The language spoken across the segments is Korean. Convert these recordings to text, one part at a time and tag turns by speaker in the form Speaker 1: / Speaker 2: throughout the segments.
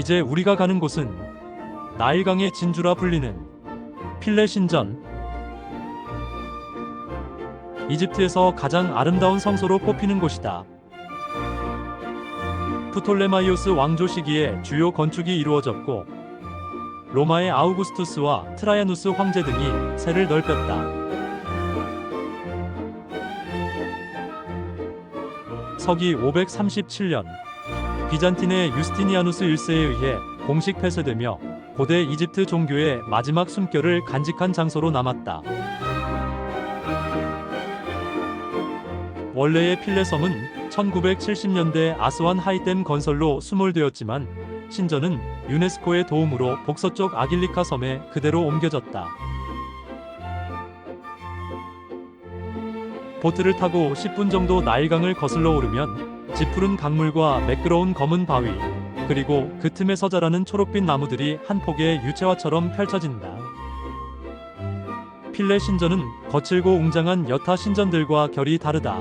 Speaker 1: 이제 우리가 가는 곳은 나일강의 진주라 불리는 필레 신전. 이집트에서 가장 아름다운 성소로 꼽히는 곳이다. 프톨레마이오스 왕조 시기에 주요 건축이 이루어졌고 로마의 아우구스투스와 트라야누스 황제 등이 세를 넓혔다. 서기 537년 비잔틴의 유스티니아누스 1세에 의해 공식 폐쇄되며 고대 이집트 종교의 마지막 숨결을 간직한 장소로 남았다. 원래의 필레섬은 1970년대 아스완 하이댐 건설로 수몰되었지만 신전은 유네스코의 도움으로 북서쪽 아길리카 섬에 그대로 옮겨졌다. 보트를 타고 10분 정도 나일강을 거슬러 오르면 짙푸른 강물과 매끄러운 검은 바위, 그리고 그 틈에서 자라는 초록빛 나무들이 한 폭의 유채화처럼 펼쳐진다. 필레 신전은 거칠고 웅장한 여타 신전들과 결이 다르다.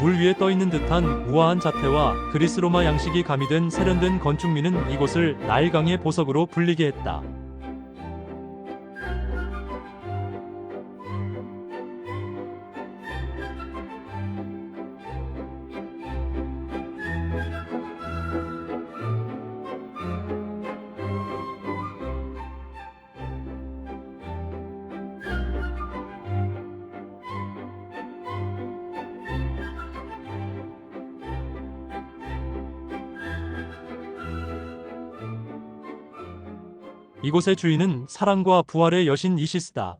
Speaker 1: 물 위에 떠 있는 듯한 우아한 자태와 그리스 로마 양식이 가미된 세련된 건축미는 이곳을 나일강의 보석으로 불리게 했다. 이곳의 주인은 사랑과 부활의 여신 이시스다.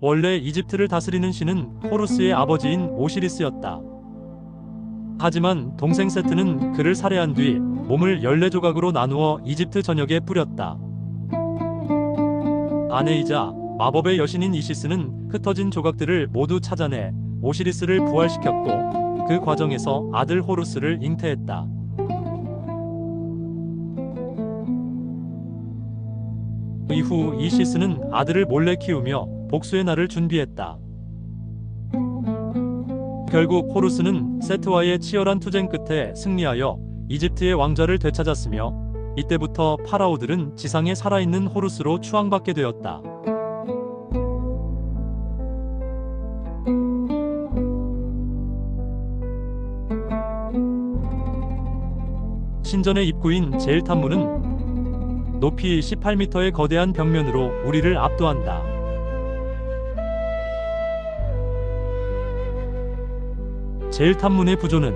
Speaker 1: 원래 이집트를 다스리는 신은 호루스의 아버지인 오시리스였다. 하지만 동생 세트는 그를 살해한 뒤 몸을 14조각으로 나누어 이집트 전역에 뿌렸다. 아내이자 마법의 여신인 이시스는 흩어진 조각들을 모두 찾아내 오시리스를 부활시켰고 그 과정에서 아들 호루스를 잉태했다. 이후 이시스는 아들을 몰래 키우며 복수의 날을 준비했다. 결국 호루스는 세트와의 치열한 투쟁 끝에 승리하여 이집트의 왕좌를 되찾았으며 이때부터 파라오들은 지상에 살아있는 호루스로 추앙받게 되었다. 신전의 입구인 제일 탐문은 높이 18m의 거대한 벽면으로 우리를 압도한다. 제일 탐문의 구조는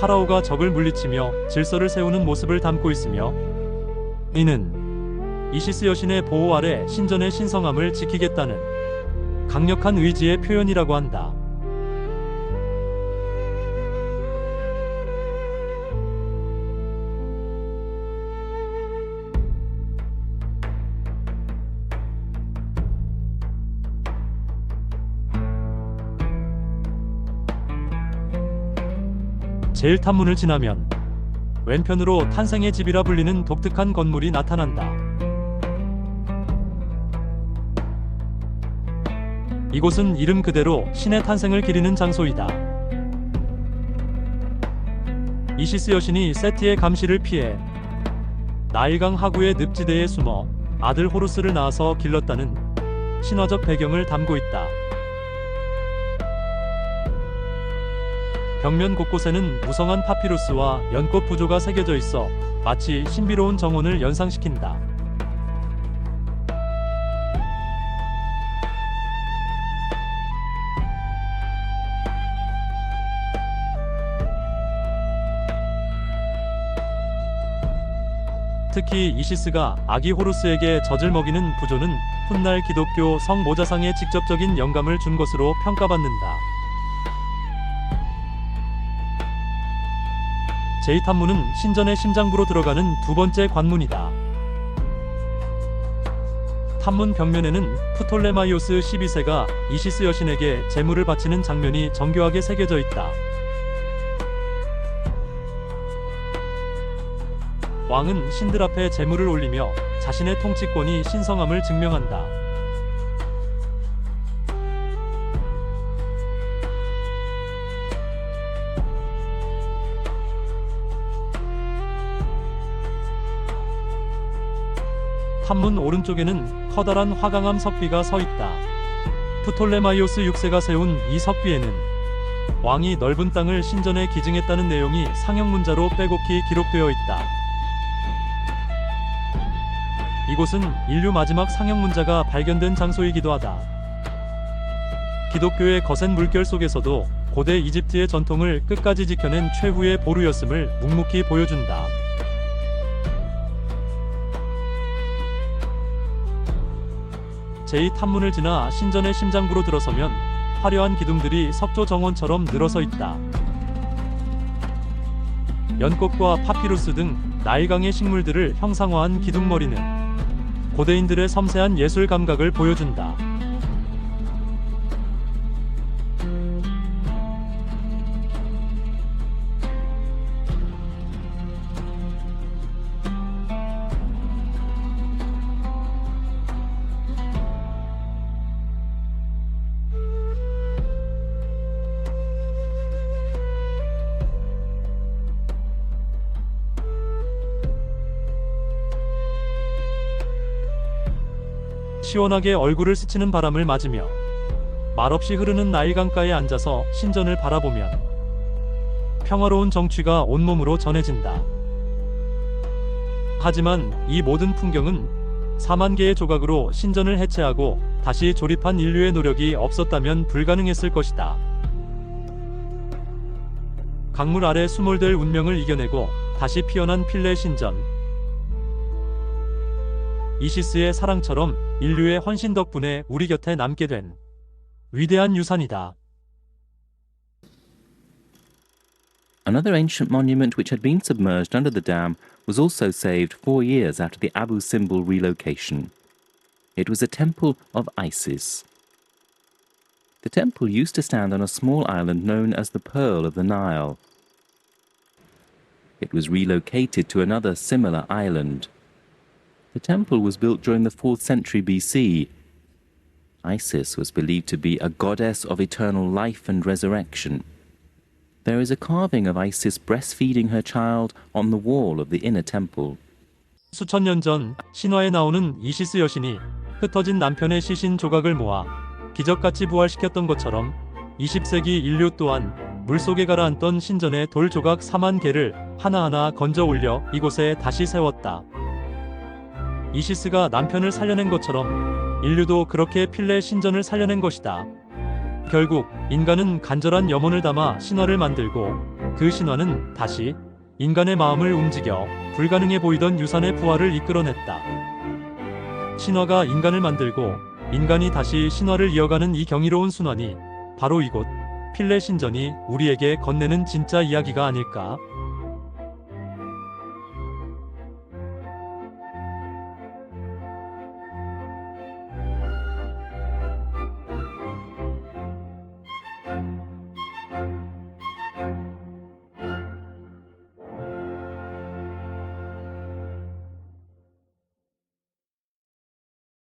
Speaker 1: 파라오가 적을 물리치며 질서를 세우는 모습을 담고 있으며 이는 이시스 여신의 보호 아래 신전의 신성함을 지키겠다는 강력한 의지의 표현이라고 한다. 제일 탐문을 지나면 왼편으로 탄생의 집이라 불리는 독특한 건물이 나타난다. 이곳은 이름 그대로 신의 탄생을 기리는 장소이다. 이시스 여신이 세티의 감시를 피해 나일강 하구의 늪지대에 숨어 아들 호루스를 낳아서 길렀다는 신화적 배경을 담고 있다. 벽면 곳곳에는 무성한 파피루스와 연꽃 부조가 새겨져 있어 마치 신비로운 정원을 연상시킨다. 특히 이시스가 아기 호루스에게 젖을 먹이는 부조는 훗날 기독교 성 모자상에 직접적인 영감을 준 것으로 평가받는다. 제2탐문은 신전의 심장부로 들어가는 두 번째 관문이다. 탐문 벽면에는 프톨레마이오스 12세가 이시스 여신에게 제물을 바치는 장면이 정교하게 새겨져 있다. 왕은 신들 앞에 제물을 올리며 자신의 통치권이 신성함을 증명한다. 탐문 오른쪽에는 커다란 화강암 석비가 서 있다. 프톨레마이오스 6세가 세운 이 석비에는 왕이 넓은 땅을 신전에 기증했다는 내용이 상형 문자로 빼곡히 기록되어 있다. 이곳은 인류 마지막 상형 문자가 발견된 장소이기도 하다. 기독교의 거센 물결 속에서도 고대 이집트의 전통을 끝까지 지켜낸 최후의 보루였음을 묵묵히 보여준다. 제2탐문을 지나 신전의 심장부로 들어서면 화려한 기둥들이 석조 정원처럼 늘어서 있다. 연꽃과 파피루스 등 나일강의 식물들을 형상화한 기둥머리는 고대인들의 섬세한 예술 감각을 보여준다. 시원하게 얼굴을 스치는 바람을 맞으며 말없이 흐르는 나일강가에 앉아서 신전을 바라보면 평화로운 정취가 온몸으로 전해진다. 하지만 이 모든 풍경은 4만 개의 조각으로 신전을 해체하고 다시 조립한 인류의 노력이 없었다면 불가능했을 것이다. 강물 아래 수몰될 운명을 이겨내고 다시 피어난 필레 신전. 이시스의 사랑처럼 인류의 헌신 덕분에 우리 곁에 남게 된 위대한 유산이다.
Speaker 2: Another ancient monument which had been submerged under the dam was also saved four years after the Abu Simbel relocation. It was a temple of Isis. The temple used to stand on a small island known as the Pearl of the Nile. It was relocated to another similar island. The temple was built during the 4th century BC. Isis was believed to be a goddess of eternal life and resurrection. There is a carving of Isis breastfeeding her child on the wall of the inner temple.
Speaker 1: 수천 년 전 신화에 나오는 이시스 여신이 흩어진 남편의 시신 조각을 모아 기적같이 부활시켰던 것처럼 20세기 인류 또한 물속에 가라앉던 신전의 돌 조각 4만 개를 하나하나 건져 올려 이곳에 다시 세웠다. 이시스가 남편을 살려낸 것처럼 인류도 그렇게 필레 신전을 살려낸 것이다. 결국 인간은 간절한 염원을 담아 신화를 만들고 그 신화는 다시 인간의 마음을 움직여 불가능해 보이던 유산의 부활을 이끌어냈다. 신화가 인간을 만들고 인간이 다시 신화를 이어가는 이 경이로운 순환이 바로 이곳 필레 신전이 우리에게 건네는 진짜 이야기가 아닐까